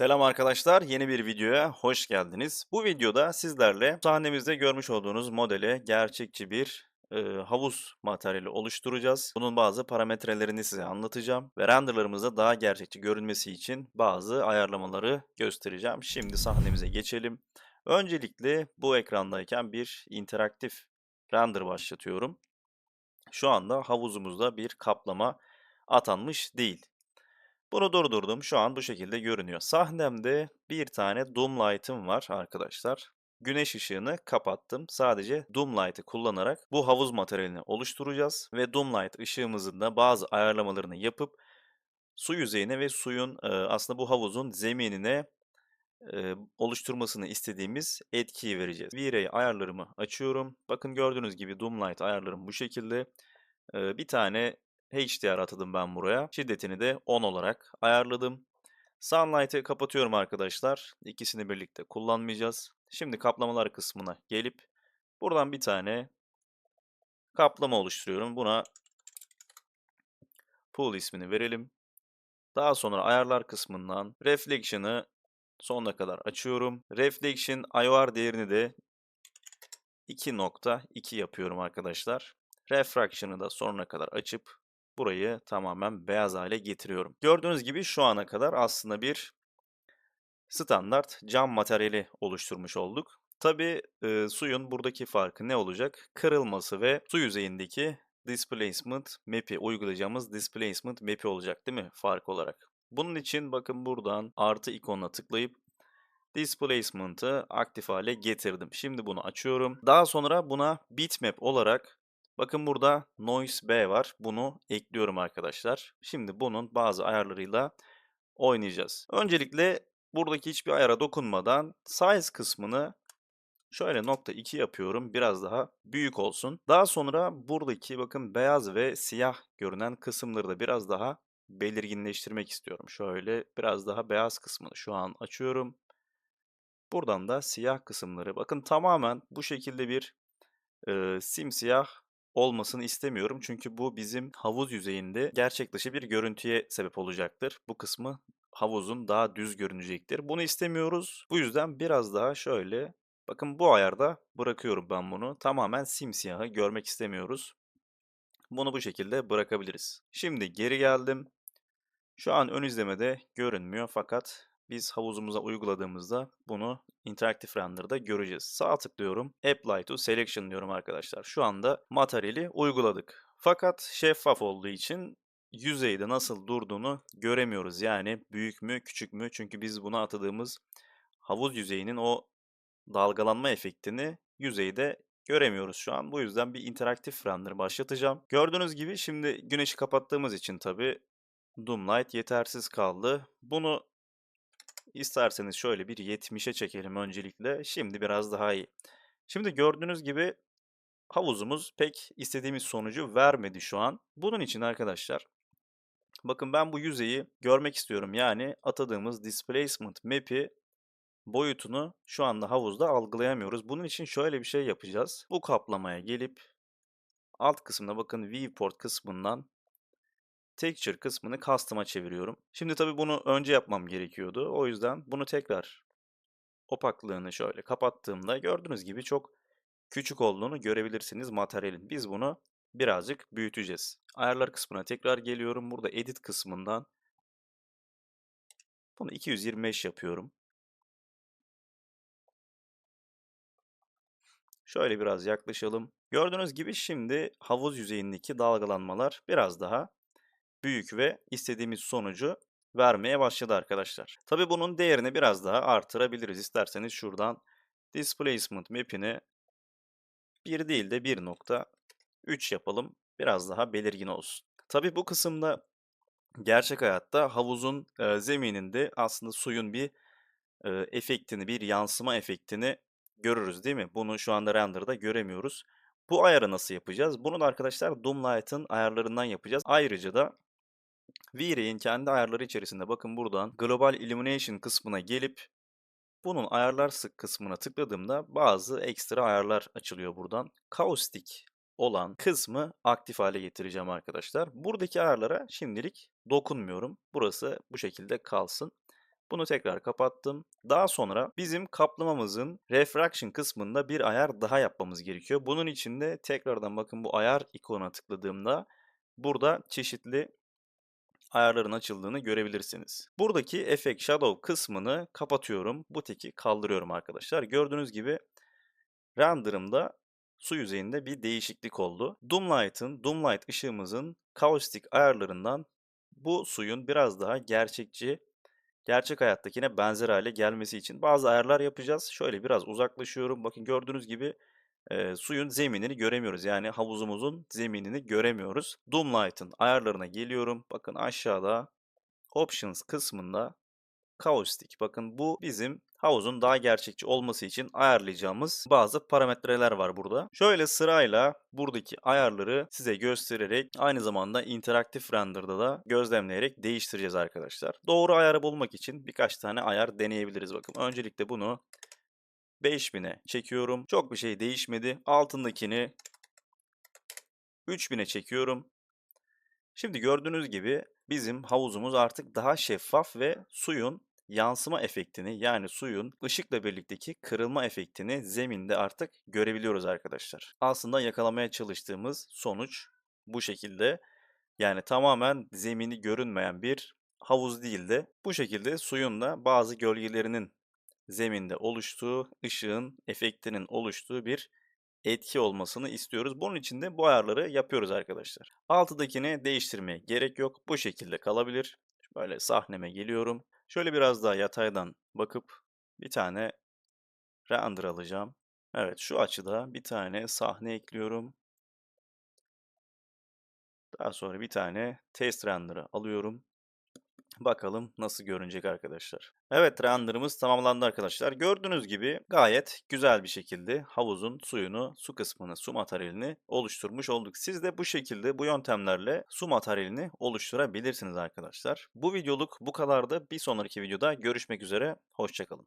Selam arkadaşlar, yeni bir videoya hoş geldiniz. Bu videoda sizlerle sahnemizde görmüş olduğunuz modele gerçekçi bir e, havuz materyali oluşturacağız. Bunun bazı parametrelerini size anlatacağım ve renderlarımızda daha gerçekçi görünmesi için bazı ayarlamaları göstereceğim. Şimdi sahnemize geçelim. Öncelikle bu ekrandayken bir interaktif render başlatıyorum. Şu anda havuzumuzda bir kaplama atanmış değil. Bunu durdurdum. Şu an bu şekilde görünüyor. Sahnemde bir tane Doom Light'ım var arkadaşlar. Güneş ışığını kapattım. Sadece Doom Light'ı kullanarak bu havuz materyalini oluşturacağız. Ve Doom Light ışığımızın da bazı ayarlamalarını yapıp su yüzeyine ve suyun aslında bu havuzun zeminine oluşturmasını istediğimiz etkiyi vereceğiz. V-Ray ayarlarımı açıyorum. Bakın gördüğünüz gibi Doom Light ayarlarım bu şekilde. Bir tane HDR atadım ben buraya. Şiddetini de 10 olarak ayarladım. Sunlight'ı kapatıyorum arkadaşlar. İkisini birlikte kullanmayacağız. Şimdi kaplamalar kısmına gelip buradan bir tane kaplama oluşturuyorum. Buna pool ismini verelim. Daha sonra ayarlar kısmından reflection'ı sonuna kadar açıyorum. Reflection IOR değerini de 2.2 yapıyorum arkadaşlar. Refraction'ı da sonuna kadar açıp burayı tamamen beyaz hale getiriyorum. Gördüğünüz gibi şu ana kadar aslında bir standart cam materyali oluşturmuş olduk. Tabi e, suyun buradaki farkı ne olacak? Kırılması ve su yüzeyindeki displacement map'i uygulayacağımız displacement map'i olacak değil mi fark olarak? Bunun için bakın buradan artı ikonuna tıklayıp displacement'ı aktif hale getirdim. Şimdi bunu açıyorum. Daha sonra buna bitmap olarak Bakın burada Noise B var. Bunu ekliyorum arkadaşlar. Şimdi bunun bazı ayarlarıyla oynayacağız. Öncelikle buradaki hiçbir ayara dokunmadan size kısmını şöyle nokta 2 yapıyorum. Biraz daha büyük olsun. Daha sonra buradaki bakın beyaz ve siyah görünen kısımları da biraz daha belirginleştirmek istiyorum. Şöyle biraz daha beyaz kısmını şu an açıyorum. Buradan da siyah kısımları bakın tamamen bu şekilde bir e, simsiyah olmasını istemiyorum. Çünkü bu bizim havuz yüzeyinde gerçek dışı bir görüntüye sebep olacaktır. Bu kısmı havuzun daha düz görünecektir. Bunu istemiyoruz. Bu yüzden biraz daha şöyle bakın bu ayarda bırakıyorum ben bunu. Tamamen simsiyahı görmek istemiyoruz. Bunu bu şekilde bırakabiliriz. Şimdi geri geldim. Şu an ön izlemede görünmüyor fakat biz havuzumuza uyguladığımızda bunu Interactive Render'da göreceğiz. Sağ tıklıyorum. Apply to Selection diyorum arkadaşlar. Şu anda materyali uyguladık. Fakat şeffaf olduğu için yüzeyde nasıl durduğunu göremiyoruz. Yani büyük mü küçük mü? Çünkü biz buna atadığımız havuz yüzeyinin o dalgalanma efektini yüzeyde göremiyoruz şu an. Bu yüzden bir interaktif render başlatacağım. Gördüğünüz gibi şimdi güneşi kapattığımız için tabi Doomlight yetersiz kaldı. Bunu İsterseniz şöyle bir 70'e çekelim öncelikle. Şimdi biraz daha iyi. Şimdi gördüğünüz gibi havuzumuz pek istediğimiz sonucu vermedi şu an. Bunun için arkadaşlar bakın ben bu yüzeyi görmek istiyorum. Yani atadığımız displacement map'i boyutunu şu anda havuzda algılayamıyoruz. Bunun için şöyle bir şey yapacağız. Bu kaplamaya gelip alt kısmına bakın viewport kısmından texture kısmını custom'a çeviriyorum. Şimdi tabii bunu önce yapmam gerekiyordu. O yüzden bunu tekrar opaklığını şöyle kapattığımda gördüğünüz gibi çok küçük olduğunu görebilirsiniz materyalin. Biz bunu birazcık büyüteceğiz. Ayarlar kısmına tekrar geliyorum. Burada edit kısmından bunu 225 yapıyorum. Şöyle biraz yaklaşalım. Gördüğünüz gibi şimdi havuz yüzeyindeki dalgalanmalar biraz daha büyük ve istediğimiz sonucu vermeye başladı arkadaşlar. Tabi bunun değerini biraz daha artırabiliriz. İsterseniz şuradan displacement map'ini 1 değil de 1.3 yapalım. Biraz daha belirgin olsun. Tabi bu kısımda gerçek hayatta havuzun e, zemininde aslında suyun bir e, efektini, bir yansıma efektini görürüz değil mi? Bunu şu anda render'da göremiyoruz. Bu ayarı nasıl yapacağız? Bunu da arkadaşlar Doomlight'ın ayarlarından yapacağız. Ayrıca da V-Ray'in kendi ayarları içerisinde bakın buradan Global Illumination kısmına gelip bunun ayarlar sık kısmına tıkladığımda bazı ekstra ayarlar açılıyor buradan. Kaustik olan kısmı aktif hale getireceğim arkadaşlar. Buradaki ayarlara şimdilik dokunmuyorum. Burası bu şekilde kalsın. Bunu tekrar kapattım. Daha sonra bizim kaplamamızın refraction kısmında bir ayar daha yapmamız gerekiyor. Bunun için de tekrardan bakın bu ayar ikonuna tıkladığımda burada çeşitli ayarların açıldığını görebilirsiniz. Buradaki Effect Shadow kısmını kapatıyorum. Bu teki kaldırıyorum arkadaşlar. Gördüğünüz gibi render'ımda su yüzeyinde bir değişiklik oldu. Doomlight'ın, Doomlight ışığımızın kaustik ayarlarından bu suyun biraz daha gerçekçi, gerçek hayattakine benzer hale gelmesi için bazı ayarlar yapacağız. Şöyle biraz uzaklaşıyorum. Bakın gördüğünüz gibi e, suyun zeminini göremiyoruz. Yani havuzumuzun zeminini göremiyoruz. Doomlight'ın ayarlarına geliyorum. Bakın aşağıda Options kısmında Kaustik. Bakın bu bizim havuzun daha gerçekçi olması için ayarlayacağımız bazı parametreler var burada. Şöyle sırayla buradaki ayarları size göstererek aynı zamanda interaktif render'da da gözlemleyerek değiştireceğiz arkadaşlar. Doğru ayarı bulmak için birkaç tane ayar deneyebiliriz. Bakın öncelikle bunu 5000'e çekiyorum. Çok bir şey değişmedi. Altındakini 3000'e çekiyorum. Şimdi gördüğünüz gibi bizim havuzumuz artık daha şeffaf ve suyun yansıma efektini yani suyun ışıkla birlikteki kırılma efektini zeminde artık görebiliyoruz arkadaşlar. Aslında yakalamaya çalıştığımız sonuç bu şekilde. Yani tamamen zemini görünmeyen bir havuz değil de bu şekilde suyun da bazı gölgelerinin zeminde oluştuğu, ışığın efektinin oluştuğu bir etki olmasını istiyoruz. Bunun için de bu ayarları yapıyoruz arkadaşlar. Altıdakini değiştirmeye gerek yok. Bu şekilde kalabilir. Böyle sahneme geliyorum. Şöyle biraz daha yataydan bakıp bir tane render alacağım. Evet şu açıda bir tane sahne ekliyorum. Daha sonra bir tane test render'ı alıyorum. Bakalım nasıl görünecek arkadaşlar. Evet renderımız tamamlandı arkadaşlar. Gördüğünüz gibi gayet güzel bir şekilde havuzun suyunu, su kısmını, su materyalini oluşturmuş olduk. Siz de bu şekilde bu yöntemlerle su materyalini oluşturabilirsiniz arkadaşlar. Bu videoluk bu kadardı. Bir sonraki videoda görüşmek üzere. Hoşçakalın.